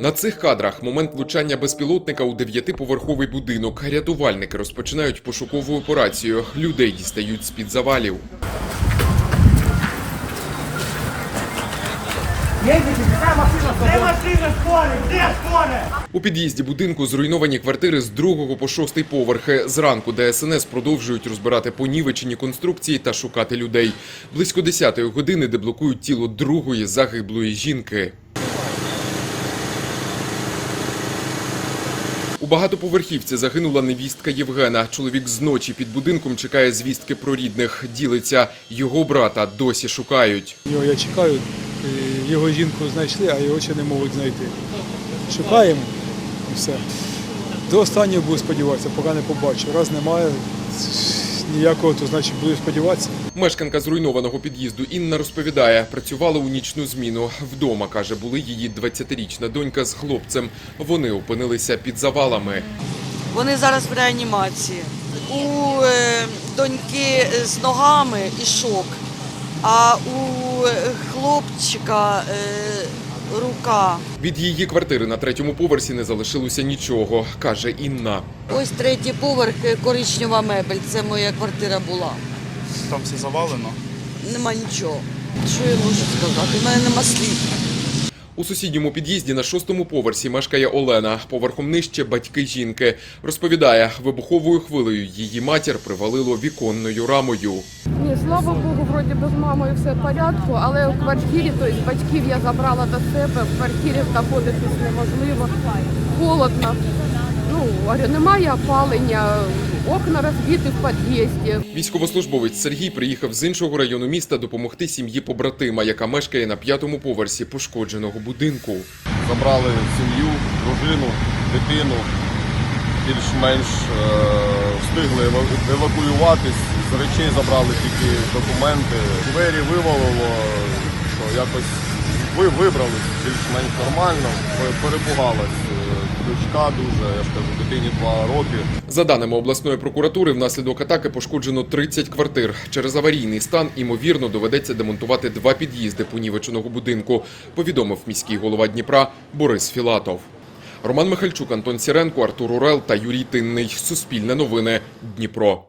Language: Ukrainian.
На цих кадрах момент влучання безпілотника у дев'ятиповерховий будинок. Рятувальники розпочинають пошукову операцію. Людей дістають завалів. Скори? Де скори? У під'їзді будинку зруйновані квартири з другого по шостий поверхи. Зранку ДСНС продовжують розбирати понівечені конструкції та шукати людей. Близько 10-ї години деблокують тіло другої загиблої жінки. Багатоповерхівці загинула невістка Євгена. Чоловік зночі під будинком чекає звістки про рідних. Ділиться його брата досі шукають. Його я чекаю, е, його жінку знайшли, а його ще не можуть знайти. Шукаємо і все. До останнього буду сподіватися, поки не побачу. Раз немає ніякого, то значить буду сподіватися. Мешканка зруйнованого під'їзду Інна розповідає, працювала у нічну зміну. Вдома каже, були її 20-річна донька з хлопцем. Вони опинилися під завалами. Вони зараз в реанімації. У е, доньки з ногами і шок, а у е, хлопчика е, рука. Від її квартири на третьому поверсі не залишилося нічого, каже Інна. Ось третій поверх е, коричнева мебель. Це моя квартира була. Там все завалено. Нема нічого. Що я можу сказати? У мене нема слів. У сусідньому під'їзді на шостому поверсі мешкає Олена. Поверхом нижче батьки жінки. Розповідає, вибуховою хвилею її матір привалило віконною рамою. Ні, слава Богу, вроді би з мамою все в порядку, але в квартирі, тобто батьків я забрала до себе, в квартирі знаходитись неможливо, холодно. Ну, немає опалення, окна розбиті в під'їзді. Військовослужбовець Сергій приїхав з іншого району міста допомогти сім'ї побратима, яка мешкає на п'ятому поверсі пошкодженого будинку. забрали сім'ю, дружину, дитину. Більш-менш е, встигли евакуюватись. З речей забрали тільки документи. Двері вивалило, що якось ви вибрались більш-менш нормально. Пе- Перепугалась дочка дуже, я ж кажу, дитині два роки. За даними обласної прокуратури, внаслідок атаки пошкоджено 30 квартир. Через аварійний стан, імовірно, доведеться демонтувати два під'їзди понівеченого будинку, повідомив міський голова Дніпра Борис Філатов. Роман Михальчук, Антон Сіренко, Артур Урел та Юрій Тинний. Суспільне новини. Дніпро.